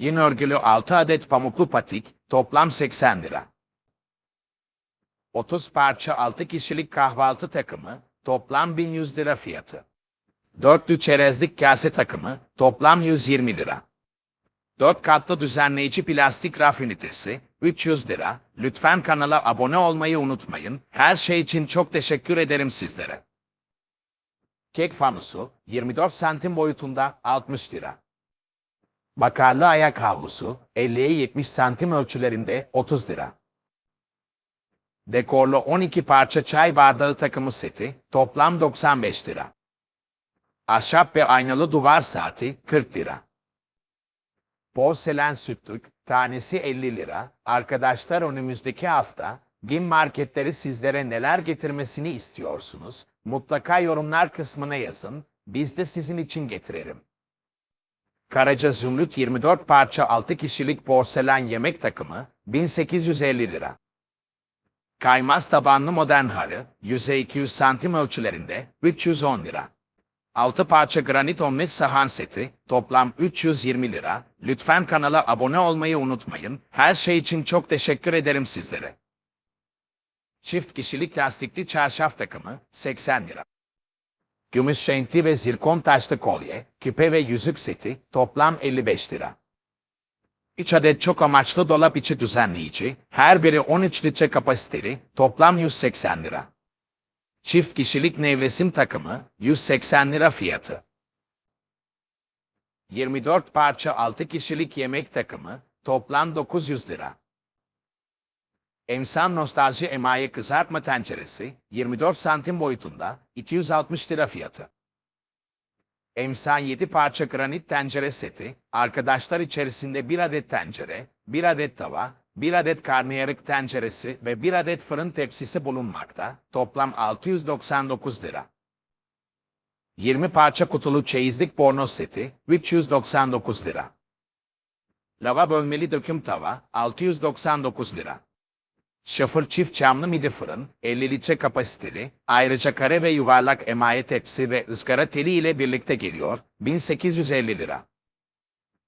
Yine örgülü 6 adet pamuklu patik, toplam 80 lira. 30 parça 6 kişilik kahvaltı takımı, toplam 1100 lira fiyatı. Dörtlü çerezlik kase takımı, toplam 120 lira. 4 katlı düzenleyici plastik raf ünitesi, 300 lira. Lütfen kanala abone olmayı unutmayın. Her şey için çok teşekkür ederim sizlere. Kek fanusu, 24 santim boyutunda 60 lira. Bakarlı ayak havlusu, 50'ye 70 santim ölçülerinde 30 lira. Dekorlu 12 parça çay bardağı takımı seti, toplam 95 lira. Ahşap ve aynalı duvar saati 40 lira. Porselen sütlük, tanesi 50 lira. Arkadaşlar önümüzdeki hafta BİM marketleri sizlere neler getirmesini istiyorsunuz? Mutlaka yorumlar kısmına yazın. Biz de sizin için getirelim. Karaca Zümrüt 24 parça 6 kişilik porselen yemek takımı 1850 lira. Kaymaz tabanlı modern halı, yüzey 200 santim ölçülerinde 310 lira. 6 parça granit omlet sahan seti, toplam 320 lira. Lütfen kanala abone olmayı unutmayın. Her şey için çok teşekkür ederim sizlere. Çift kişilik lastikli çarşaf takımı 80 lira. Gümüş renkli ve zirkon taşlı kolye, küpe ve yüzük seti toplam 55 lira. 3 adet çok amaçlı dolap içi düzenleyici, her biri 13 litre kapasiteli, toplam 180 lira. Çift kişilik nevresim takımı 180 lira fiyatı. 24 parça 6 kişilik yemek takımı toplam 900 lira. Emsan Nostalji Emaye Kızartma Tenceresi 24 santim boyutunda 260 lira fiyatı. Emsan 7 parça granit tencere seti, arkadaşlar içerisinde 1 adet tencere, 1 adet tava, 1 adet karnıyarık tenceresi ve 1 adet fırın tepsisi bulunmakta. Toplam 699 lira. 20 parça kutulu çeyizlik bornoz seti 399 lira. Lava bölmeli döküm tava 699 lira. Şafır çift camlı midi fırın 50 litre kapasiteli, ayrıca kare ve yuvarlak emaye tepsi ve ızgara teli ile birlikte geliyor 1850 lira.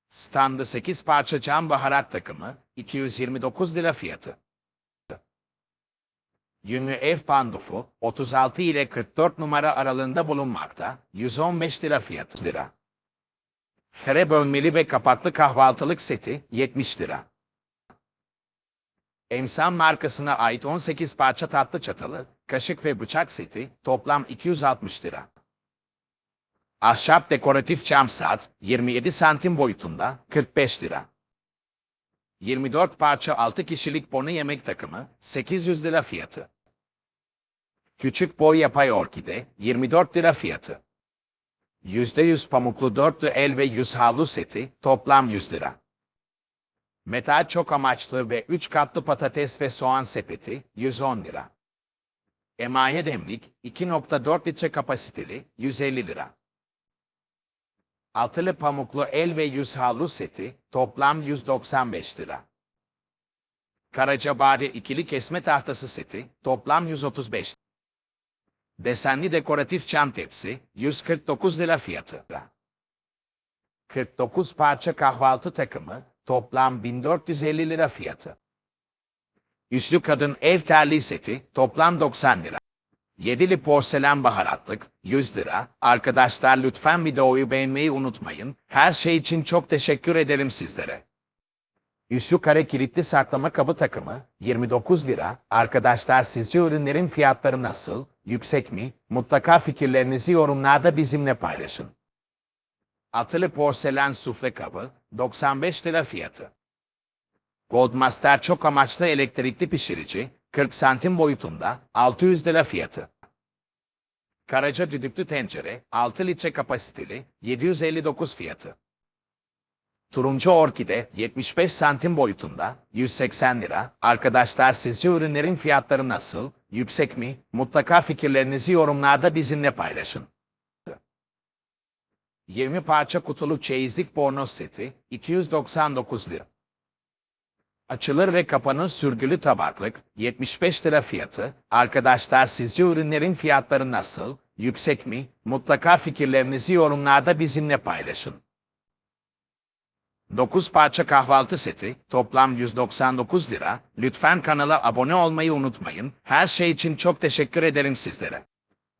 Standı 8 parça cam baharat takımı 229 lira fiyatı. Yünlü ev pandufu 36 ile 44 numara aralığında bulunmakta 115 lira fiyatı lira. Kare bölmeli ve kapaklı kahvaltılık seti 70 lira. Emsan markasına ait 18 parça tatlı çatalı, kaşık ve bıçak seti toplam 260 lira. Ahşap dekoratif cam saat 27 santim boyutunda 45 lira. 24 parça 6 kişilik bonu yemek takımı 800 lira fiyatı. Küçük boy yapay orkide 24 lira fiyatı. %100 pamuklu dörtlü el ve yüz havlu seti toplam 100 lira. Metal çok amaçlı ve 3 katlı patates ve soğan sepeti 110 lira. Emaye demlik 2.4 litre kapasiteli 150 lira. Altılı pamuklu el ve yüz havlu seti toplam 195 lira. Karacabari ikili kesme tahtası seti toplam 135 Desenli dekoratif çam tepsi 149 lira fiyatı. 49 parça kahvaltı takımı toplam 1450 lira fiyatı. Üçlü kadın ev terliği seti toplam 90 lira. Yedili porselen baharatlık 100 lira. Arkadaşlar lütfen videoyu beğenmeyi unutmayın. Her şey için çok teşekkür ederim sizlere. Üçlü kare kilitli saklama kabı takımı 29 lira. Arkadaşlar sizce ürünlerin fiyatları nasıl? Yüksek mi? Mutlaka fikirlerinizi yorumlarda bizimle paylaşın. Atılı porselen sufle kabı 95 lira fiyatı. Goldmaster çok amaçlı elektrikli pişirici 40 santim boyutunda 600 lira fiyatı. Karaca düdüklü tencere 6 litre kapasiteli 759 fiyatı. Turuncu orkide 75 santim boyutunda 180 lira. Arkadaşlar sizce ürünlerin fiyatları nasıl? Yüksek mi? Mutlaka fikirlerinizi yorumlarda bizimle paylaşın. 20 parça kutulu çeyizlik bornoz seti 299 lira. Açılır ve kapanır sürgülü tabaklık 75 lira fiyatı. Arkadaşlar sizce ürünlerin fiyatları nasıl? Yüksek mi? Mutlaka fikirlerinizi yorumlarda bizimle paylaşın. 9 parça kahvaltı seti, toplam 199 lira. Lütfen kanala abone olmayı unutmayın. Her şey için çok teşekkür ederim sizlere.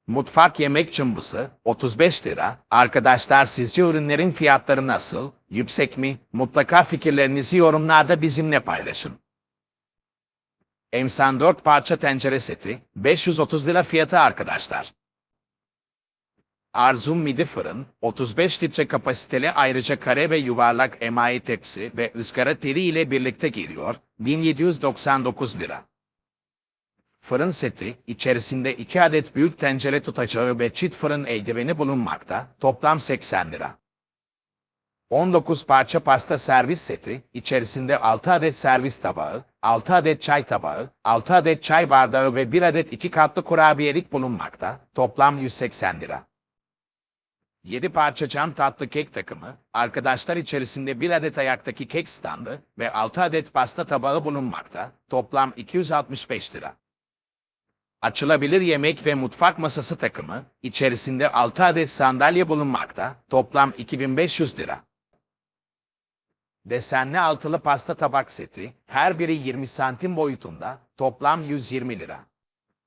Mutfak yemek cımbızı 35 lira. Arkadaşlar sizce ürünlerin fiyatları nasıl? Yüksek mi? Mutlaka fikirlerinizi yorumlarda bizimle paylaşın. Emsan 4 parça tencere seti 530 lira fiyatı arkadaşlar. Arzum midi fırın 35 litre kapasiteli ayrıca kare ve yuvarlak emayi tepsi ve ızgara teri ile birlikte geliyor 1799 lira. Fırın seti içerisinde 2 adet büyük tencere tutacağı ve çift fırın eldiveni bulunmakta toplam 80 lira. 19 parça pasta servis seti, içerisinde 6 adet servis tabağı, 6 adet çay tabağı, 6 adet çay bardağı ve 1 adet 2 katlı kurabiyelik bulunmakta, toplam 180 lira. 7 parça cam tatlı kek takımı, arkadaşlar içerisinde 1 adet ayaktaki kek standı ve 6 adet pasta tabağı bulunmakta, toplam 265 lira. Açılabilir yemek ve mutfak masası takımı, içerisinde 6 adet sandalye bulunmakta, toplam 2500 lira. Desenli altılı pasta tabak seti, her biri 20 santim boyutunda, toplam 120 lira.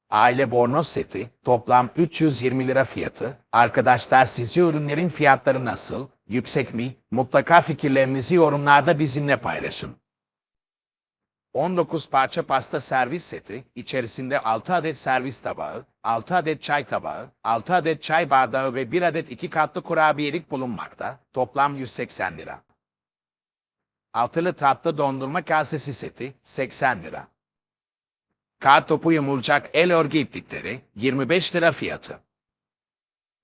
Aile bornoz seti, toplam 320 lira fiyatı. Arkadaşlar sizce ürünlerin fiyatları nasıl? Yüksek mi? Mutlaka fikirlerinizi yorumlarda bizimle paylaşın. 19 parça pasta servis seti, içerisinde 6 adet servis tabağı, 6 adet çay tabağı, 6 adet çay bardağı ve 1 adet 2 katlı kurabiyelik bulunmakta, toplam 180 lira. Altılı tatlı dondurma kasesi seti, 80 lira. Kağıt topu yumulacak el örgü iplikleri, 25 lira fiyatı.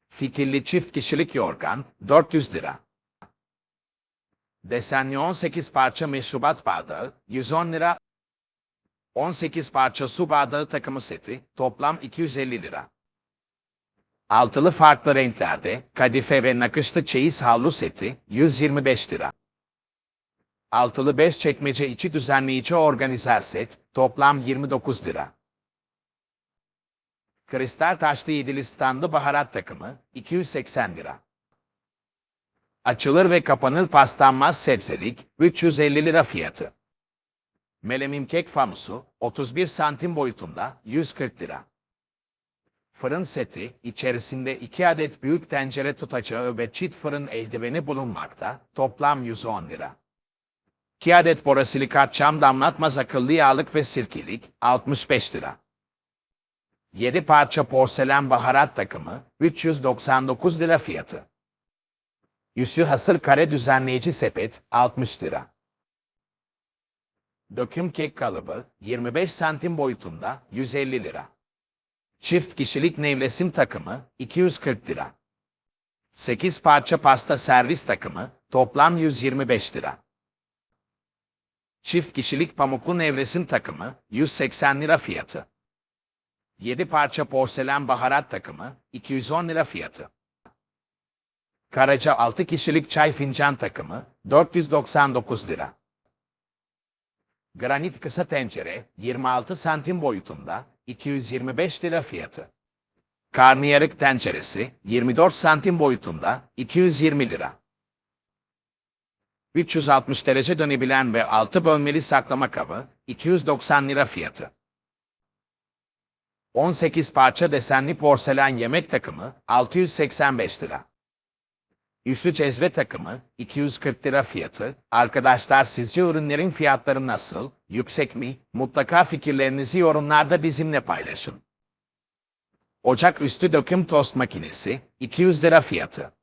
Fitilli çift kişilik yorgan, 400 lira. Desenli 18 parça meşrubat bardağı, 110 lira. 18 parça su bardağı takımı seti, toplam 250 lira. Altılı farklı renklerde, kadife ve nakışlı çeyiz havlu seti, 125 lira. Altılı bez çekmece içi düzenleyici organizer set, toplam 29 lira. Kristal taşlı yedili standı baharat takımı, 280 lira. Açılır ve kapanır paslanmaz sebzelik, 350 lira fiyatı. Melemim kek famusu, 31 santim boyutunda, 140 lira. Fırın seti, içerisinde 2 adet büyük tencere tutacağı ve çift fırın eldiveni bulunmakta, toplam 110 lira. 2 adet borosilikat çam damlatmaz akıllı yağlık ve sirkelik, 65 lira. 7 parça porselen baharat takımı, 399 lira fiyatı. Üstü hasır kare düzenleyici sepet, 60 lira. Döküm kek kalıbı, 25 santim boyutunda, 150 lira. Çift kişilik nevresim takımı, 240 lira. 8 parça pasta servis takımı, toplam 125 lira. Çift kişilik pamuklu nevresim takımı, 180 lira fiyatı. 7 parça porselen baharat takımı, 210 lira fiyatı. Karaca 6 kişilik çay fincan takımı, 499 lira. Granit kısa tencere, 26 santim boyutunda, 225 lira fiyatı. Karnıyarık tenceresi, 24 santim boyutunda, 220 lira. 360 derece dönebilen ve 6 bölmeli saklama kabı, 290 lira fiyatı. 18 parça desenli porselen yemek takımı, 685 lira. Üslü cezve takımı, 240 lira fiyatı. Arkadaşlar sizce ürünlerin fiyatları nasıl? Yüksek mi? Mutlaka fikirlerinizi yorumlarda bizimle paylaşın. Ocak üstü döküm tost makinesi, 200 lira fiyatı.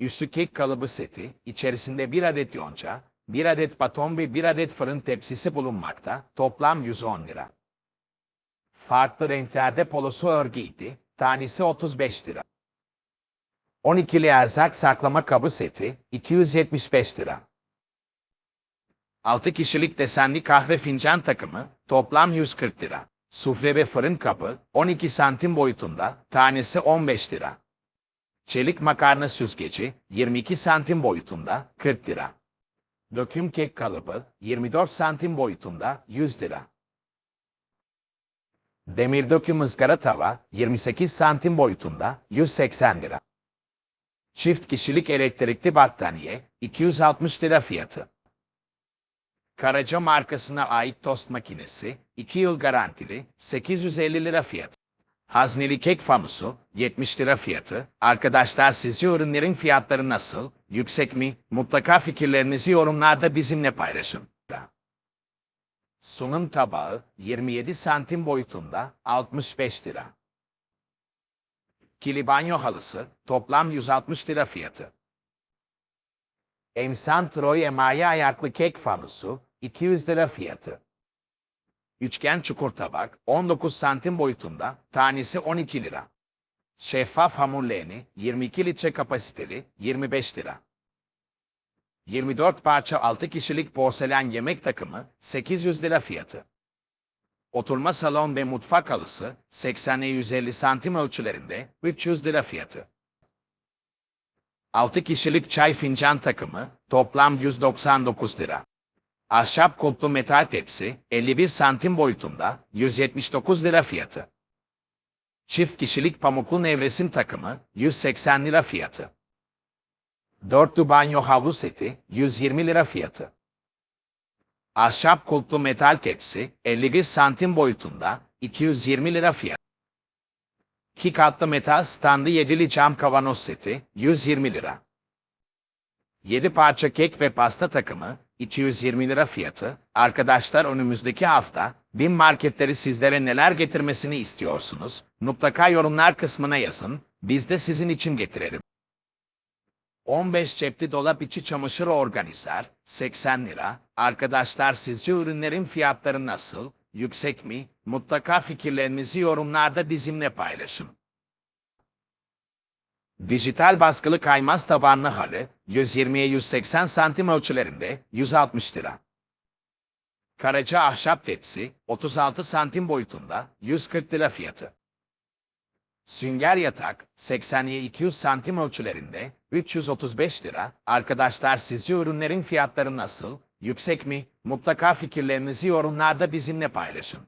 Üstü kek kalıbı seti, içerisinde bir adet yonca, bir adet baton ve bir adet fırın tepsisi bulunmakta, toplam 110 lira. Farklı renklerde polosu örgü ipi, tanesi 35 lira. 12'li erzak saklama kabı seti, 275 lira. 6 kişilik desenli kahve fincan takımı, toplam 140 lira. Sufle ve fırın kabı, 12 santim boyutunda, tanesi 15 lira. Çelik makarna süzgeci, 22 santim boyutunda, 40 lira. Döküm kek kalıbı, 24 santim boyutunda, 100 lira. Demir döküm ızgara tava, 28 santim boyutunda, 180 lira. Çift kişilik elektrikli battaniye 260 lira fiyatı. Karaca markasına ait tost makinesi 2 yıl garantili 850 lira fiyatı. Hazneli kek famusu 70 lira fiyatı. Arkadaşlar sizce ürünlerin fiyatları nasıl? Yüksek mi? Mutlaka fikirlerinizi yorumlarda bizimle paylaşın. Sunum tabağı 27 santim boyutunda 65 lira. Kili banyo halısı toplam 160 lira fiyatı. Emsan Troy emaye ayaklı kek fanusu 200 lira fiyatı. Üçgen çukur tabak 19 santim boyutunda tanesi 12 lira. Şeffaf hamur leğeni 22 litre kapasiteli 25 lira. 24 parça 6 kişilik porselen yemek takımı 800 lira fiyatı. Oturma salon ve mutfak halısı 80'e 150 santim ölçülerinde 300 lira fiyatı. 6 kişilik çay fincan takımı toplam 199 lira. Ahşap kulplu metal tepsi 51 santim boyutunda 179 lira fiyatı. Çift kişilik pamuklu nevresim takımı 180 lira fiyatı. Dörtlü banyo havlu seti 120 lira fiyatı. Ahşap kulplu metal tepsi 51 santim boyutunda 220 lira fiyatı. İki katlı metal standı yedili cam kavanoz seti 120 lira. 7 parça kek ve pasta takımı 220 lira fiyatı. Arkadaşlar önümüzdeki hafta BİM marketleri sizlere neler getirmesini istiyorsunuz? Mutlaka yorumlar kısmına yazın. Biz de sizin için getirelim. 15 cepli dolap içi çamaşır organizer 80 lira. Arkadaşlar sizce ürünlerin fiyatları nasıl? Yüksek mi? Mutlaka fikirlerinizi yorumlarda bizimle paylaşın. Dijital baskılı kaymaz tabanlı halı 120'ye 180 santim ölçülerinde 160 lira. Karaca ahşap tepsi 36 santim boyutunda 140 lira fiyatı. Sünger yatak 80'ye 200 santim ölçülerinde 335 lira. Arkadaşlar sizce ürünlerin fiyatları nasıl? Yüksek mi? Mutlaka fikirlerinizi yorumlarda bizimle paylaşın.